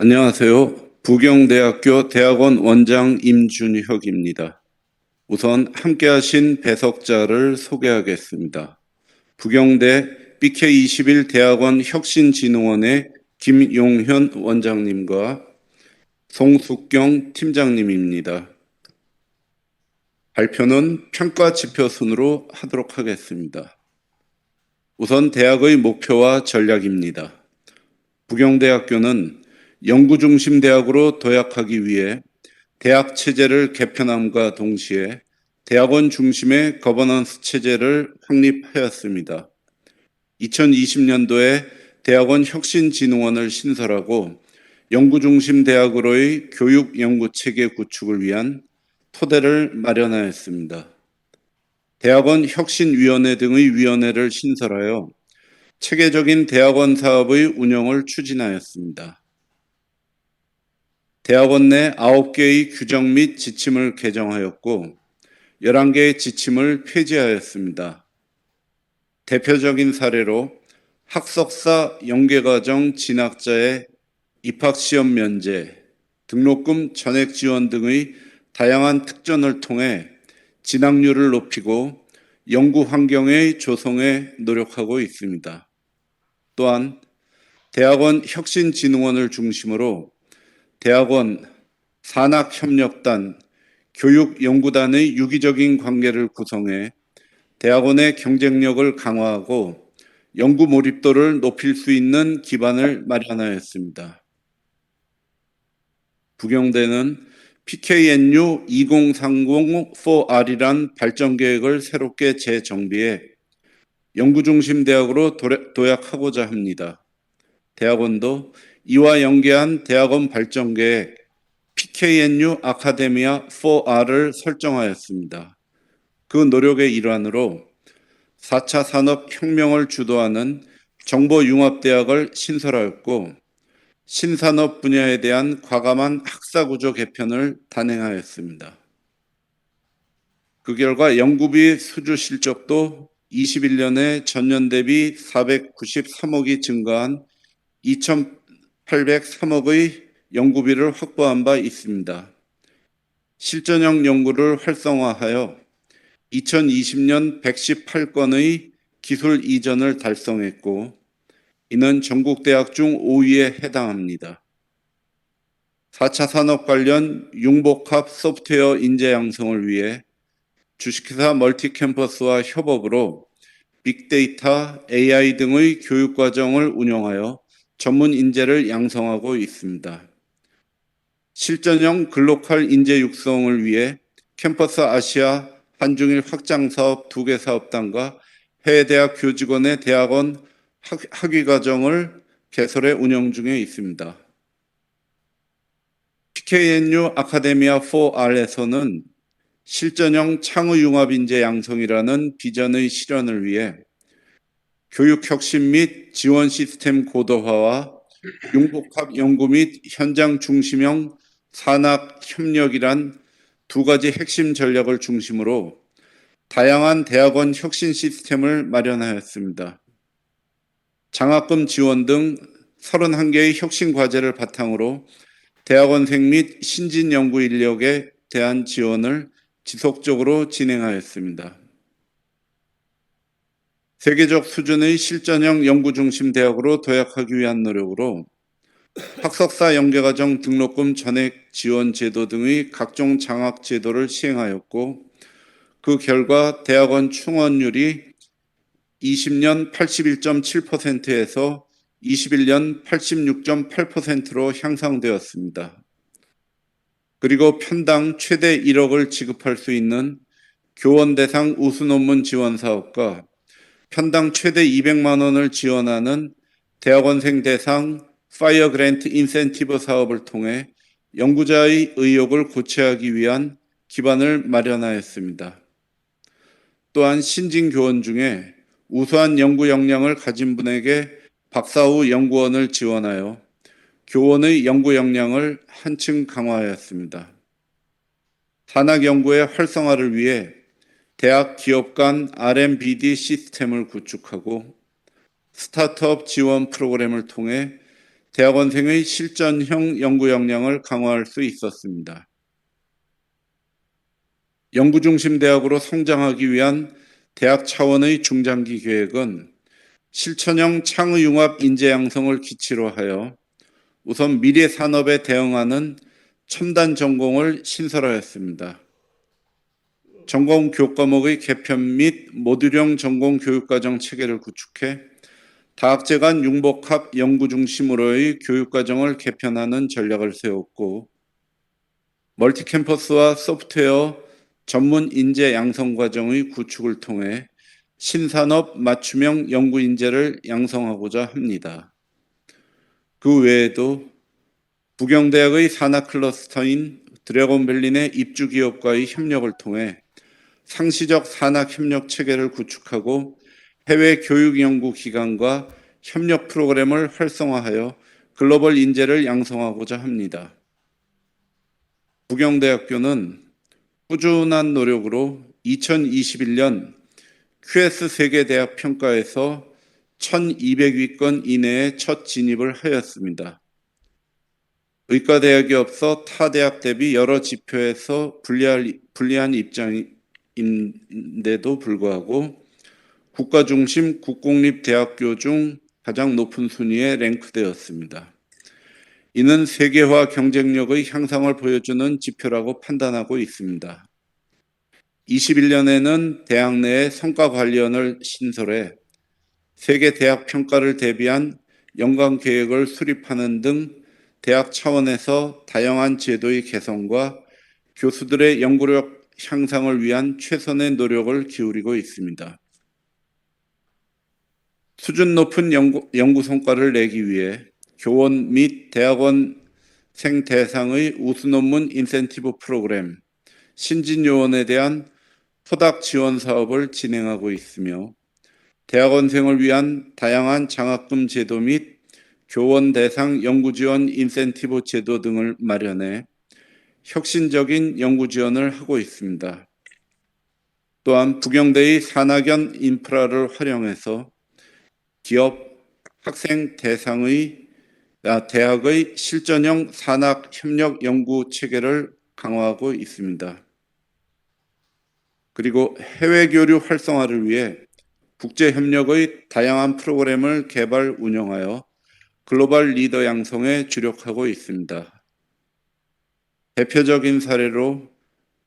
안녕하세요. 부경대학교 대학원 원장 임준혁입니다. 우선 함께하신 배석자를 소개하겠습니다. 부경대 BK21 대학원 혁신진흥원의 김용현 원장님과 송숙경 팀장님입니다. 발표는 평가 지표 순으로 하도록 하겠습니다. 우선 대학의 목표와 전략입니다. 부경대학교는 연구 중심 대학으로 도약하기 위해 대학 체제를 개편함과 동시에 대학원 중심의 거버넌스 체제를 확립하였습니다. 2020년도에 대학원 혁신진흥원을 신설하고 연구 중심 대학으로의 교육 연구 체계 구축을 위한 토대를 마련하였습니다. 대학원 혁신위원회 등의 위원회를 신설하여 체계적인 대학원 사업의 운영을 추진하였습니다. 대학원 내 9개의 규정 및 지침을 개정하였고 11개의 지침을 폐지하였습니다. 대표적인 사례로 학석사 연계과정 진학자의 입학시험 면제, 등록금 전액 지원 등의 다양한 특전을 통해 진학률을 높이고 연구 환경의 조성에 노력하고 있습니다. 또한 대학원 혁신진흥원을 중심으로 대학원, 산학협력단, 교육연구단의 유기적인 관계를 구성해 대학원의 경쟁력을 강화하고 연구 몰입도를 높일 수 있는 기반을 마련하였습니다. 부경대는 PKNU 2030 4R이란 발전 계획을 새롭게 재정비해 연구 중심 대학으로 도약하고자 합니다. 대학원도 이와 연계한 대학원 발전 계획 PKNU 아카데미아 4R을 설정하였습니다. 그 노력의 일환으로 4차 산업혁명을 주도하는 정보융합대학을 신설하였고 신산업 분야에 대한 과감한 학사구조 개편을 단행하였습니다. 그 결과 연구비 수주 실적도 21년에 전년 대비 493억이 증가한 2,803억의 연구비를 확보한 바 있습니다. 실전형 연구를 활성화하여 2020년 118건의 기술 이전을 달성했고 이는 전국 대학 중 5위에 해당합니다. 4차 산업 관련 융복합 소프트웨어 인재 양성을 위해 주식회사 멀티캠퍼스와 협업으로 빅데이터, AI 등의 교육 과정을 운영하여 전문 인재를 양성하고 있습니다. 실전형 글로컬 인재 육성을 위해 캠퍼스 아시아 한중일 확장 사업 두 개 사업단과 해외 대학 교직원의 대학원 학위 과정을 개설해 운영 중에 있습니다. PKNU 아카데미아 4R에서는 실전형 창의 융합 인재 양성이라는 비전의 실현을 위해 교육 혁신 및 지원 시스템 고도화와 융복합 연구 및 현장 중심형 산학 협력이란 두 가지 핵심 전략을 중심으로 다양한 대학원 혁신 시스템을 마련하였습니다. 장학금 지원 등 31개의 혁신 과제를 바탕으로 대학원생 및 신진 연구 인력에 대한 지원을 지속적으로 진행하였습니다. 세계적 수준의 실전형 연구 중심 대학으로 도약하기 위한 노력으로 학석사 연계과정 등록금 전액 지원 제도 등의 각종 장학 제도를 시행하였고 그 결과 대학원 충원율이 20년 81.7%에서 21년 86.8%로 향상되었습니다. 그리고 편당 최대 1억을 지급할 수 있는 교원 대상 우수 논문 지원 사업과 편당 최대 200만 원을 지원하는 대학원생 대상 파이어 그랜트 인센티브 사업을 통해 연구자의 의욕을 고취하기 위한 기반을 마련하였습니다. 또한 신진 교원 중에 우수한 연구 역량을 가진 분에게 박사 후 연구원을 지원하여 교원의 연구 역량을 한층 강화하였습니다. 산학 연구의 활성화를 위해 대학 기업 간 R&BD 시스템을 구축하고 스타트업 지원 프로그램을 통해 대학원생의 실전형 연구 역량을 강화할 수 있었습니다. 연구 중심 대학으로 성장하기 위한 대학 차원의 중장기 계획은 실천형 창의융합 인재 양성을 기치로 하여 우선 미래 산업에 대응하는 첨단 전공을 신설하였습니다. 전공 교과목의 개편 및 모듈형 전공 교육과정 체계를 구축해 다학제 간 융복합 연구 중심으로의 교육과정을 개편하는 전략을 세웠고 멀티캠퍼스와 소프트웨어 전문 인재 양성 과정의 구축을 통해 신산업 맞춤형 연구 인재를 양성하고자 합니다. 그 외에도 부경대학의 산하 클러스터인 드래곤밸리 내 입주 기업과의 협력을 통해 상시적 산학 협력 체계를 구축하고 해외 교육 연구 기관과 협력 프로그램을 활성화하여 글로벌 인재를 양성하고자 합니다. 부경대학교는 꾸준한 노력으로 2021년 QS 세계대학 평가에서 1200위권 이내에 첫 진입을 하였습니다. 의과대학이 없어 타 대학 대비 여러 지표에서 불리할, 불리한 입장 인데도 불구하고 국가 중심 국공립 대학교 중 가장 높은 순위에 랭크되었습니다. 이는 세계화 경쟁력의 향상을 보여주는 지표라고 판단하고 있습니다. 21년에는 대학 내에 성과 관리원을 신설해 세계 대학 평가를 대비한 연관 계획을 수립하는 등 대학 차원에서 다양한 제도의 개선과 교수들의 연구력 향상을 위한 최선의 노력을 기울이고 있습니다. 수준 높은 연구, 연구 성과를 내기 위해 교원 및 대학원생 대상의 우수 논문 인센티브 프로그램, 신진 요원에 대한 토닥 지원 사업을 진행하고 있으며 대학원생을 위한 다양한 장학금 제도 및 교원 대상 연구 지원 인센티브 제도 등을 마련해 혁신적인 연구 지원을 하고 있습니다. 또한 부경대의 산학연 인프라를 활용해서 기업, 학생 대상의 아, 대학의 실전형 산학 협력 연구 체계를 강화하고 있습니다. 그리고 해외 교류 활성화를 위해 국제 협력의 다양한 프로그램을 개발 운영하여 글로벌 리더 양성에 주력하고 있습니다. 대표적인 사례로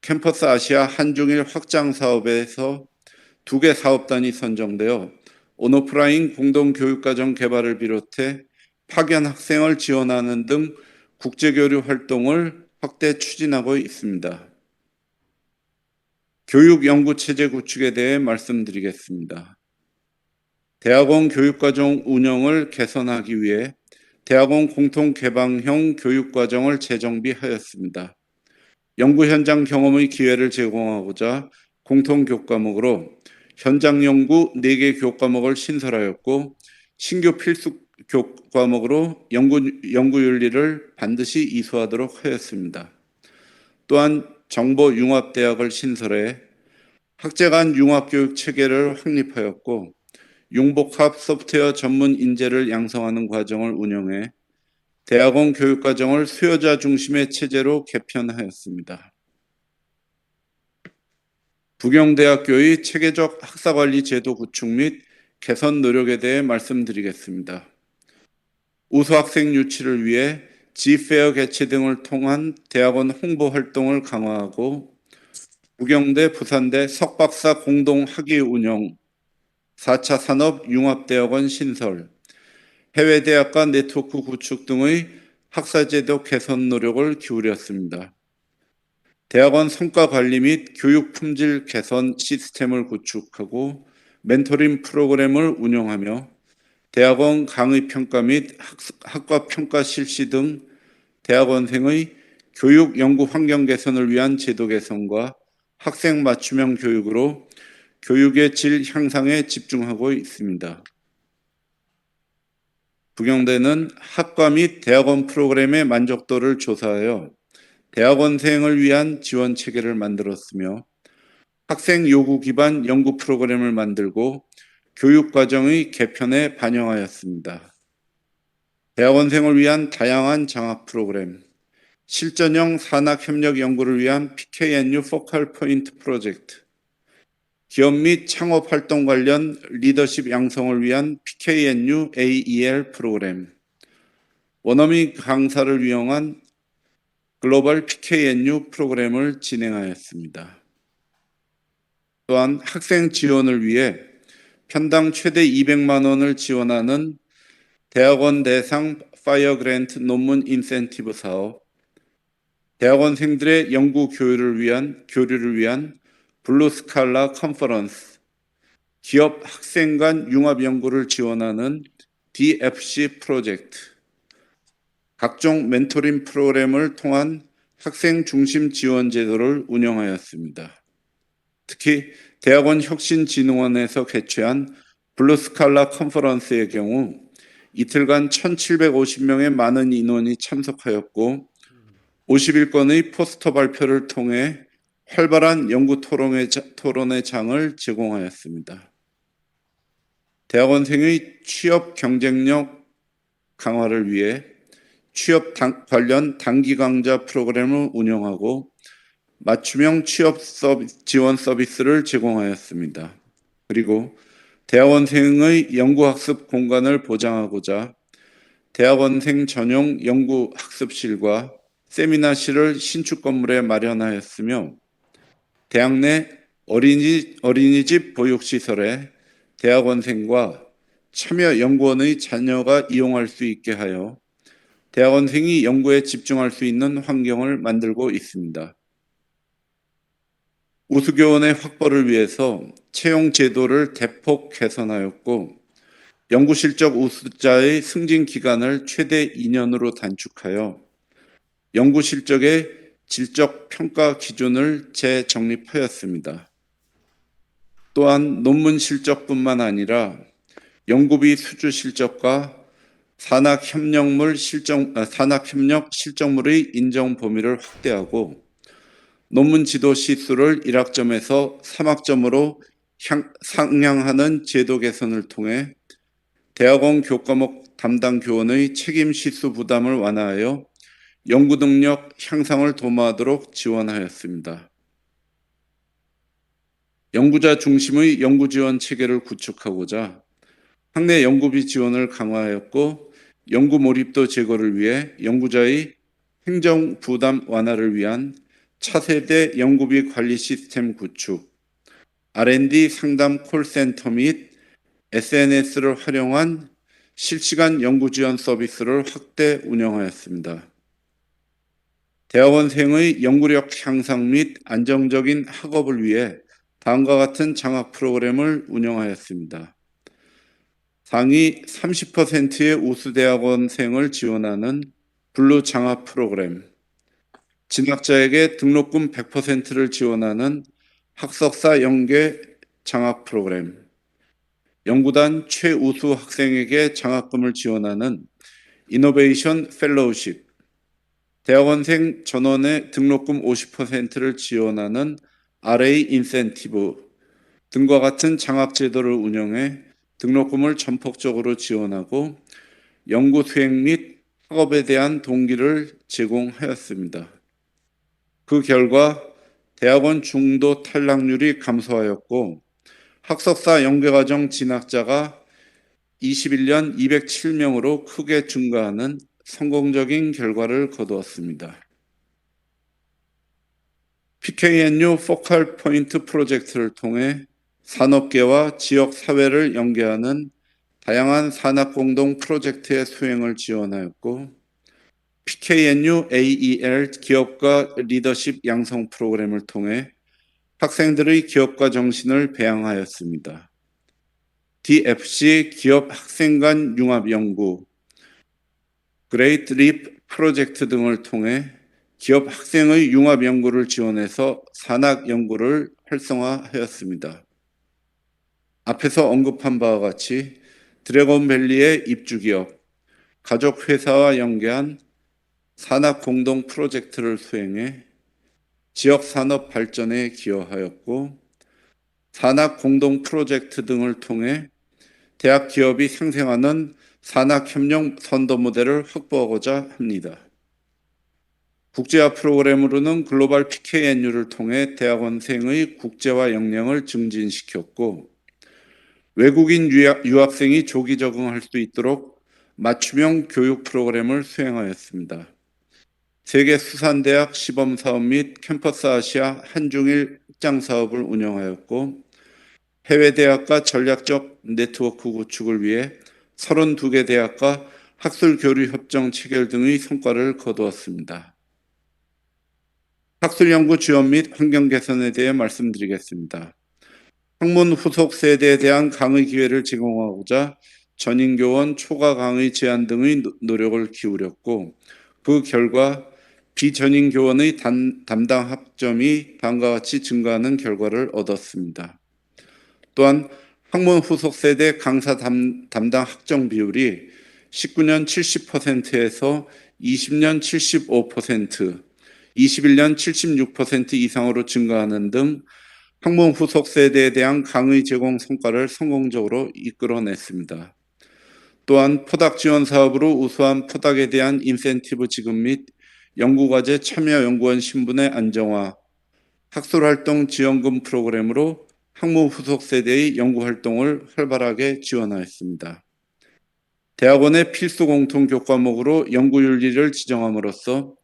캠퍼스 아시아 한중일 확장 사업에서 두 개 사업단이 선정되어 온오프라인 공동 교육과정 개발을 비롯해 파견 학생을 지원하는 등 국제교류 활동을 확대 추진하고 있습니다. 교육 연구 체제 구축에 대해 말씀드리겠습니다. 대학원 교육과정 운영을 개선하기 위해 대학원 공통 개방형 교육과정을 재정비하였습니다. 연구 현장 경험의 기회를 제공하고자 공통 교과목으로 현장 연구 4개 교과목을 신설하였고 신규 필수 교과목으로 연구, 연구 윤리를 반드시 이수하도록 하였습니다. 또한 정보 융합대학을 신설해 학제 간 융합교육 체계를 확립하였고 융복합 소프트웨어 전문 인재를 양성하는 과정을 운영해 대학원 교육과정을 수요자 중심의 체제로 개편하였습니다. 부경대학교의 체계적 학사관리 제도 구축 및 개선 노력에 대해 말씀드리겠습니다. 우수 학생 유치를 위해 지페어 개최 등을 통한 대학원 홍보 활동을 강화하고 부경대, 부산대 석박사 공동 학위 운영 4차 산업 융합대학원 신설, 해외대학과 네트워크 구축 등의 학사제도 개선 노력을 기울였습니다. 대학원 성과 관리 및 교육 품질 개선 시스템을 구축하고 멘토링 프로그램을 운영하며 대학원 강의 평가 및 학과 평가 실시 등 대학원생의 교육 연구 환경 개선을 위한 제도 개선과 학생 맞춤형 교육으로 교육의 질 향상에 집중하고 있습니다. 부경대는 학과 및 대학원 프로그램의 만족도를 조사하여 대학원생을 위한 지원 체계를 만들었으며 학생 요구 기반 연구 프로그램을 만들고 교육 과정의 개편에 반영하였습니다. 대학원생을 위한 다양한 장학 프로그램, 실전형 산학 협력 연구를 위한 PKNU 포컬 포인트 프로젝트, 기업 및 창업 활동 관련 리더십 양성을 위한 PKNU AEL 프로그램, 원어민 강사를 위용한 글로벌 PKNU 프로그램을 진행하였습니다. 또한 학생 지원을 위해 편당 최대 200만 원을 지원하는 대학원 대상 파이어 그랜트 논문 인센티브 사업, 대학원생들의 연구 교류를 위한 교류를 위한 블루 스칼라 컨퍼런스, 기업 학생 간 융합 연구를 지원하는 DFC 프로젝트, 각종 멘토링 프로그램을 통한 학생 중심 지원 제도를 운영하였습니다. 특히 대학원 혁신진흥원에서 개최한 블루스칼라 컨퍼런스의 경우 이틀간 1,750명의 많은 인원이 참석하였고 51건의 포스터 발표를 통해 활발한 연구 토론의, 자- 토론의 장을 제공하였습니다. 대학원생의 취업 경쟁력 강화를 위해 취업 당- 관련 단기 강좌 프로그램을 운영하고 맞춤형 취업 서비, 지원 서비스를 제공하였습니다. 그리고 대학원생의 연구학습 공간을 보장하고자 대학원생 전용 연구학습실과 세미나실을 신축 건물에 마련하였으며 대학 내 어린이, 어린이집 보육시설에 대학원생과 참여 연구원의 자녀가 이용할 수 있게 하여 대학원생이 연구에 집중할 수 있는 환경을 만들고 있습니다. 우수교원의 확보를 위해서 채용 제도를 대폭 개선하였고 연구 실적 우수자의 승진 기간을 최대 2년으로 단축하여 연구 실적의 질적 평가 기준을 재정립하였습니다. 또한 논문 실적뿐만 아니라 연구비 수주 실적과 산학 협력물 실정 아, 산학 협력 실적물의 인정 범위를 확대하고 논문 지도 시수를 1학점에서 3학점으로 향- 상향하는 제도 개선을 통해 대학원 교과목 담당 교원의 책임 시수 부담을 완화하여 연구 능력 향상을 도모하도록 지원하였습니다. 연구자 중심의 연구 지원 체계를 구축하고자 학내 연구비 지원을 강화하였고 연구 몰입도 제거를 위해 연구자의 행정 부담 완화를 위한 차세대 연구비 관리 시스템 구축, R&D 상담 콜센터 및 SNS를 활용한 실시간 연구 지원 서비스를 확대 운영하였습니다. 대학원생의 연구력 향상 및 안정적인 학업을 위해 다음과 같은 장학 프로그램을 운영하였습니다. 상위 30%의 우수 대학원생을 지원하는 블루 장학 프로그램, 진학자에게 등록금 100%를 지원하는 학석사 연계 장학 프로그램, 연구단 최우수 학생에게 장학금을 지원하는 이노베이션 펠로우십, 대학원생 전원의 등록금 50%를 지원하는 RA 인센티브 등과 같은 장학 제도를 운영해 등록금을 전폭적으로 지원하고 연구 수행 및 학업에 대한 동기를 제공하였습니다. 그 결과 대학원 중도 탈락률이 감소하였고 학석사 연계과정 진학자가 21년 207명으로 크게 증가하는 성공적인 결과를 거두었습니다. PKNU 포컬 포인트 프로젝트를 통해 산업계와 지역 사회를 연계하는 다양한 산학 공동 프로젝트의 수행을 지원하였고 PKNU AEL 기업가 리더십 양성 프로그램을 통해 학생들의 기업가 정신을 배양하였습니다. DFC 기업 학생 간 융합 연구, 그레이트 립 프로젝트 등을 통해 기업 학생의 융합 연구를 지원해서 산학 연구를 활성화하였습니다. 앞에서 언급한 바와 같이 드래곤밸리의 입주 기업, 가족 회사와 연계한 산학 공동 프로젝트를 수행해 지역 산업 발전에 기여하였고 산학 공동 프로젝트 등을 통해 대학 기업이 생생하는 산학협력 선도 모델을 확보하고자 합니다. 국제화 프로그램으로는 글로벌 PKNU를 통해 대학원생의 국제화 역량을 증진시켰고 외국인 유학- 유학생이 조기 적응할 수 있도록 맞춤형 교육 프로그램을 수행하였습니다. 세계 수산대학 시범 사업 및 캠퍼스 아시아 한중일 확장 사업을 운영하였고 해외 대학과 전략적 네트워크 구축을 위해 32개 대학과 학술 교류 협정 체결 등의 성과를 거두었습니다. 학술 연구 지원 및 환경 개선에 대해 말씀드리겠습니다. 학문 후속 세대에 대한 강의 기회를 제공하고자 전인 교원 초과 강의 제한 등의 노- 노력을 기울였고 그 결과 비전인 교원의 단- 담당 학점이 다음과 같이 증가하는 결과를 얻었습니다. 또한 학문 후속 세대 강사 담, 담당 학점 비율이 19년 70%에서 20년 75%, 21년 76% 이상으로 증가하는 등 학문 후속 세대에 대한 강의 제공 성과를 성공적으로 이끌어냈습니다. 또한 포닥 지원 사업으로 우수한 포닥에 대한 인센티브 지급 및 연구과제 참여 연구원 신분의 안정화, 학술활동 지원금 프로그램으로 학문 후속 세대의 연구 활동을 활발하게 지원하였습니다. 대학원의 필수 공통 교과목으로 연구 윤리를 지정함으로써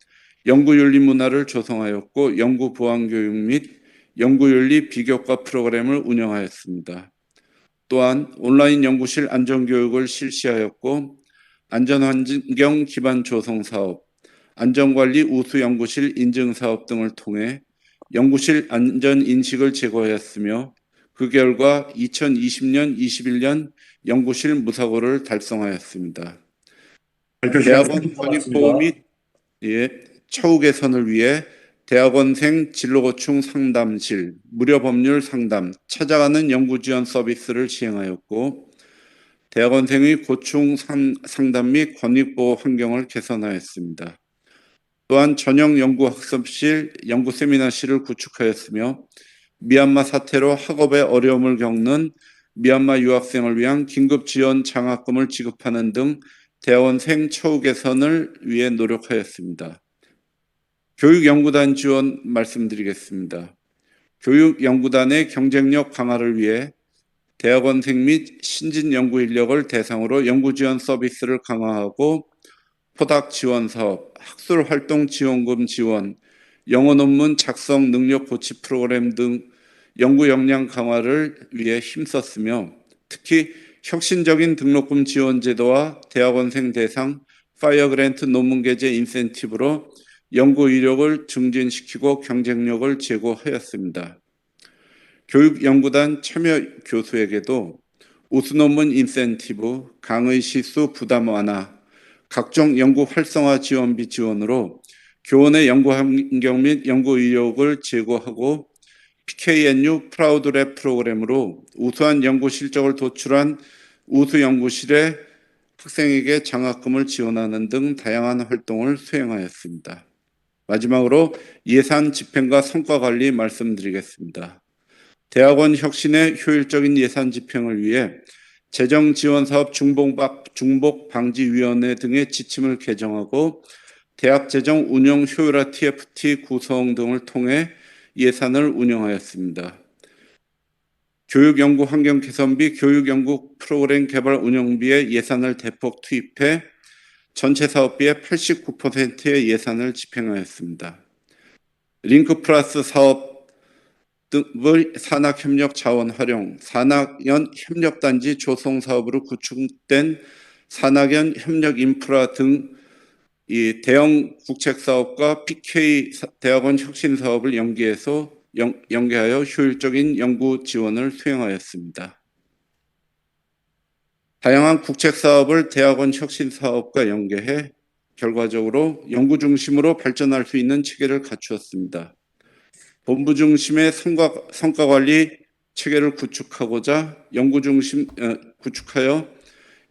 연구 윤리 문화를 조성하였고 연구 보안 교육 및 연구 윤리 비교과 프로그램을 운영하였습니다. 또한 온라인 연구실 안전 교육을 실시하였고 안전 환경 기반 조성 사업, 안전관리 우수 연구실 인증 사업 등을 통해 연구실 안전 인식을 제고하였으며 그 결과 2020년, 21년 연구실 무사고를 달성하였습니다. 대학원 30분 선입보 남았습니다. 및 예, 처우 개선을 위해 대학원생 진로고충 상담실, 무료 법률 상담, 찾아가는 연구 지원 서비스를 시행하였고 대학원생의 고충 상- 상담 및 권익보호 환경을 개선하였습니다. 또한 전형 연구학습실, 연구 세미나실을 구축하였으며 미얀마 사태로 학업에 어려움을 겪는 미얀마 유학생을 위한 긴급 지원 장학금을 지급하는 등 대학원생 처우 개선을 위해 노력하였습니다. 교육연구단 지원 말씀드리겠습니다. 교육연구단의 경쟁력 강화를 위해 대학원생 및 신진 연구 인력을 대상으로 연구 지원 서비스를 강화하고 포닥 지원 사업, 학술 활동 지원금 지원, 영어 논문 작성 능력 고치 프로그램 등 연구 역량 강화를 위해 힘썼으며 특히 혁신적인 등록금 지원 제도와 대학원생 대상 파이어 그랜트 논문 게재 인센티브로 연구 이력을 증진시키고 경쟁력을 제고하였습니다. 교육연구단 참여 교수에게도 우수 논문 인센티브, 강의 시수 부담 완화, 각종 연구 활성화 지원비 지원으로 교원의 연구 환경 및 연구 이력을 제고하고 PKNU 프라우드랩 프로그램으로 우수한 연구 실적을 도출한 우수 연구실의 학생에게 장학금을 지원하는 등 다양한 활동을 수행하였습니다. 마지막으로 예산 집행과 성과 관리 말씀드리겠습니다. 대학원 혁신의 효율적인 예산 집행을 위해 재정 지원 사업 중복, 중복 방지 위원회 등의 지침을 개정하고 대학 재정 운영 효율화 TFT 구성 등을 통해 예산을 운영하였습니다. 교육연구 환경 개선비, 교육연구 프로그램 개발 운영비에 예산을 대폭 투입해 전체 사업비의 89%의 예산을 집행하였습니다. 링크 플러스 사업 등의 산학 협력 자원 활용, 산학연 협력 단지 조성 사업으로 구축된 산학연 협력 인프라 등 이 대형 국책 사업과 PK 사- 대학원 혁신 사업을 연계해서 연, 연계하여 효율적인 연구 지원을 수행하였습니다. 다양한 국책 사업을 대학원 혁신 사업과 연계해 결과적으로 연구 중심으로 발전할 수 있는 체계를 갖추었습니다. 본부 중심의 성과, 성과 관리 체계를 구축하고자 연구 중심 어, 구축하여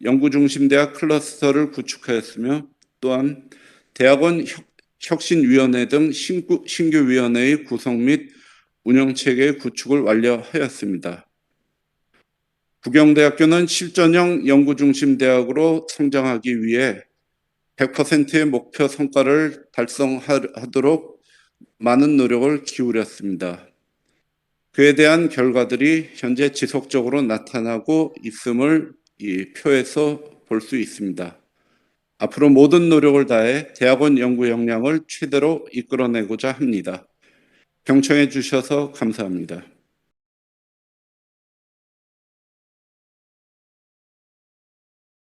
연구 중심 대학 클러스터를 구축하였으며 또한 대학원 혁, 혁신위원회 등 신규 위원회의 구성 및 운영 체계의 구축을 완료하였습니다. 부경대학교는 실전형 연구 중심 대학으로 성장하기 위해 100%의 목표 성과를 달성하도록 많은 노력을 기울였습니다. 그에 대한 결과들이 현재 지속적으로 나타나고 있음을 이 표에서 볼 수 있습니다. 앞으로 모든 노력을 다해 대학원 연구 역량을 최대로 이끌어내고자 합니다. 경청해 주셔서 감사합니다.